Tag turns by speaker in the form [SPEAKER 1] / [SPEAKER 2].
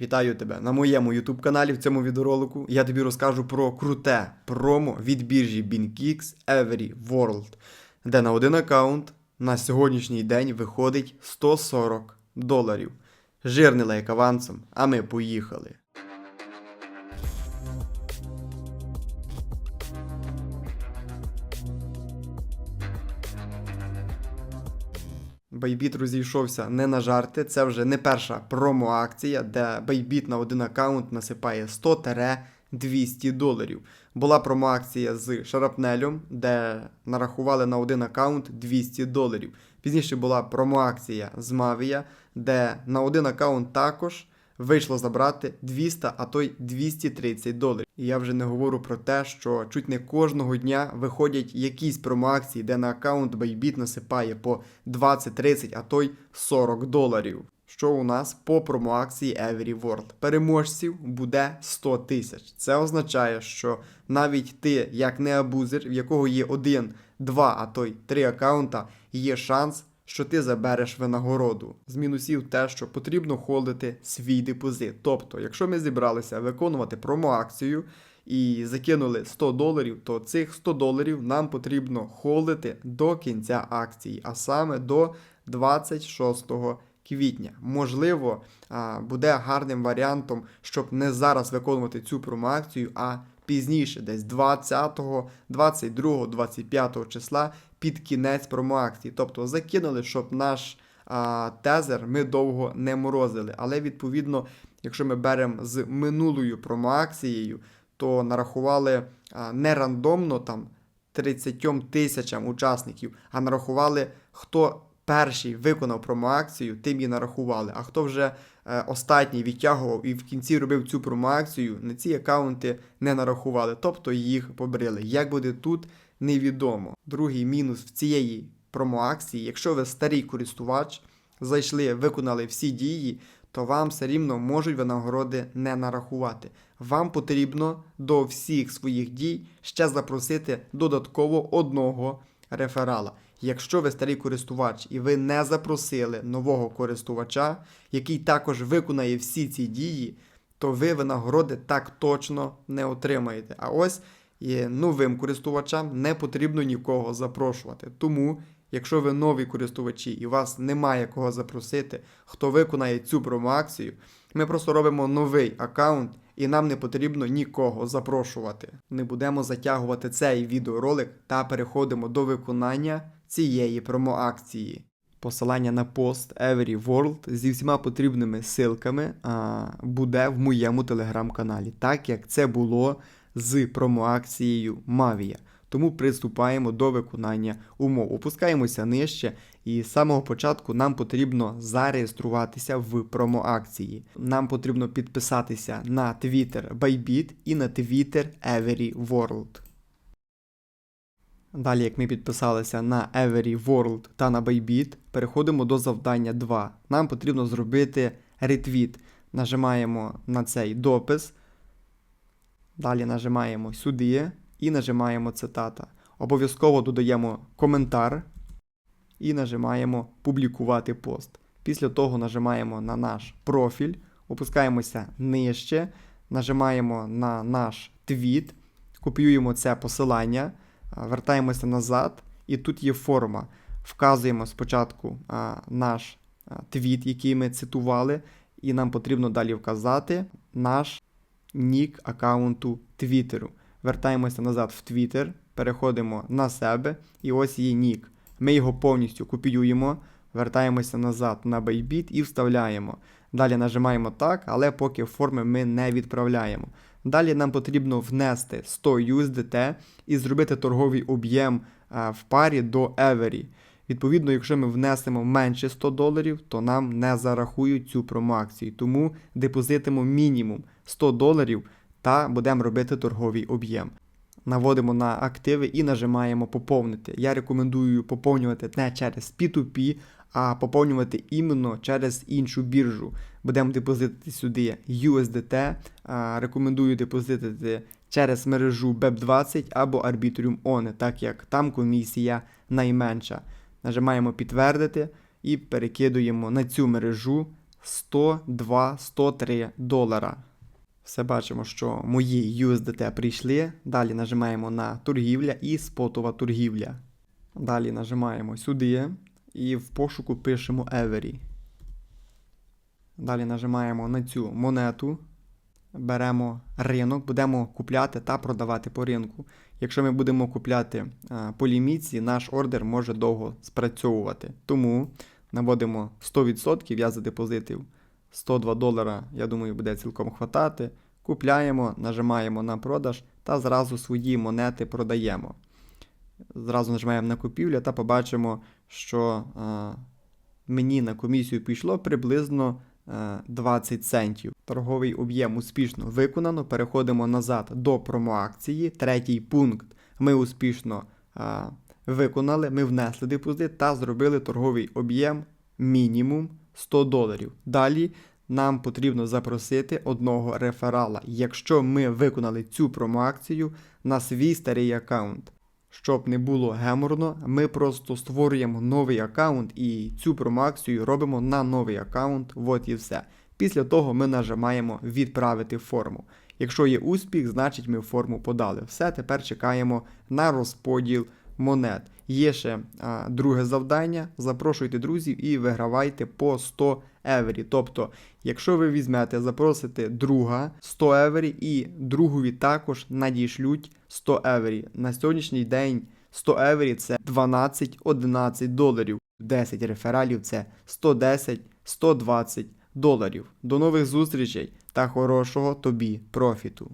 [SPEAKER 1] Вітаю тебе на моєму YouTube каналі. В цьому відеоролику я тобі розкажу про круте промо від біржі BinKix Every World, де на один аккаунт на сьогоднішній день виходить 140 доларів. Жирний лайк авансом, а ми поїхали. Байбіт розійшовся не на жарти. Це вже не перша промо-акція, де Байбіт на один аккаунт насипає 100-200 доларів. Була промо-акція з Шарапнелем, де нарахували на один аккаунт 200 доларів. Пізніше була промо-акція з Мавія, де на один аккаунт також вийшло забрати 200, а то й 230 доларів. І я вже не говорю про те, що чуть не кожного дня виходять якісь промоакції, де на аккаунт Bybit насипає по 20, 30, а то й 40 доларів. Що у нас по промоакції Every World? Переможців буде 100 тисяч. Це означає, що навіть ти, як не абузер, в якого є один, два, а то й три аккаунта, є шанс що ти забереш винагороду. З мінусів те, що потрібно холдити свій депозит. Тобто, якщо ми зібралися виконувати промоакцію і закинули 100 доларів, то цих 100 доларів нам потрібно холдити до кінця акції, а саме до 26 квітня. Можливо, буде гарним варіантом, щоб не зараз виконувати цю промоакцію, а пізніше, десь 20, 22, 25 числа під кінець промоакції. Тобто закинули, щоб наш а, тезер ми довго не морозили. Але відповідно, якщо ми беремо з минулою промоакцією, то нарахували а, не рандомно там 30 тисячам учасників, а нарахували, хто перший виконав промоакцію, тим і нарахували. А хто вже останній відтягував і в кінці робив цю промоакцію, на ці аккаунти не нарахували, тобто їх побрили. Як буде тут, невідомо. Другий мінус в цієї промоакції, якщо ви старий користувач, зайшли, виконали всі дії, то вам все рівно можуть винагороди не нарахувати. Вам потрібно до всіх своїх дій ще запросити додатково одного реферала. Якщо ви старий користувач і ви не запросили нового користувача, який також виконає всі ці дії, то ви винагороди так точно не отримаєте. А ось і новим користувачам не потрібно нікого запрошувати. Тому, якщо ви нові користувачі і вас немає кого запросити, хто виконає цю промоакцію, ми просто робимо новий аккаунт. І нам не потрібно нікого запрошувати. Не будемо затягувати цей відеоролик та переходимо до виконання цієї промоакції. Посилання на пост Every World зі всіма потрібними силками а, буде в моєму телеграм-каналі, так як це було з промоакцією Mavia. Тому приступаємо до виконання умов. Опускаємося нижче, і з самого початку нам потрібно зареєструватися в промоакції. Нам потрібно підписатися на Twitter Bybit і на Twitter Every World. Далі, як ми підписалися на Every World та на Bybit, переходимо до завдання 2. Нам потрібно зробити ретвіт. Нажимаємо на цей допис. Далі нажимаємо сюди і нажимаємо цитата. Обов'язково додаємо коментар і нажимаємо публікувати пост. Після того нажимаємо на наш профіль, опускаємося нижче, нажимаємо на наш твіт, копіюємо це посилання, вертаємося назад, і тут є форма. Вказуємо спочатку а, наш твіт, який ми цитували, і нам потрібно далі вказати наш нік аккаунту Твіттеру. Вертаємося назад в Твіттер, переходимо на себе, і ось є нік. Ми його повністю копіюємо, вертаємося назад на Bybit і вставляємо. Далі нажимаємо так, але поки форми ми не відправляємо. Далі нам потрібно внести 100 USDT і зробити торговий об'єм в парі до Every. Відповідно, якщо ми внесемо менше 100 доларів, то нам не зарахують цю промоакцію. Тому депозитимо мінімум 100 доларів та будемо робити торговий об'єм. Наводимо на активи і нажимаємо поповнити. Я рекомендую поповнювати не через P2P, а поповнювати іменно через іншу біржу. Будемо депозитити сюди USDT. Рекомендую депозитити через мережу BEP20 або Arbitrium ONE, так як там комісія найменша. Нажимаємо підтвердити і перекидуємо на цю мережу 102-103 долара. Все бачимо, що мої USDT прийшли. Далі нажимаємо на торгівля і спотова торгівля. Далі нажимаємо сюди і в пошуку пишемо Every. Далі нажимаємо на цю монету. Беремо ринок, будемо купляти та продавати по ринку. Якщо ми будемо купляти а, по лімітці, наш ордер може довго спрацьовувати. Тому наводимо 100%, я задепозитив 102 долара, я думаю, буде цілком хватати. Купляємо, нажимаємо на продаж та зразу свої монети продаємо. Зразу нажимаємо на купівлю та побачимо, що а, мені на комісію пішло приблизно е, 20 центів. Торговий об'єм успішно виконано. Переходимо назад до промоакції. Третій пункт ми успішно а, виконали. Ми внесли депозит та зробили торговий об'єм мінімум 100 доларів. Далі нам потрібно запросити одного реферала, якщо ми виконали цю промоакцію на свій старий аккаунт. Щоб не було геморно, ми просто створюємо новий аккаунт і цю промоакцію робимо на новий аккаунт. От і все. Після того ми нажимаємо відправити форму. Якщо є успіх, значить ми форму подали. Все, тепер чекаємо на розподіл монет. Є ще а, друге завдання. Запрошуйте друзів і вигравайте по 100 евері. Тобто, якщо ви візьмете, запросите друга 100 евері і другові також надішлють 100 евері. На сьогоднішній день 100 евері це 12-11 доларів. 10 рефералів це 110-120 доларів. До нових зустрічей та хорошого тобі профіту!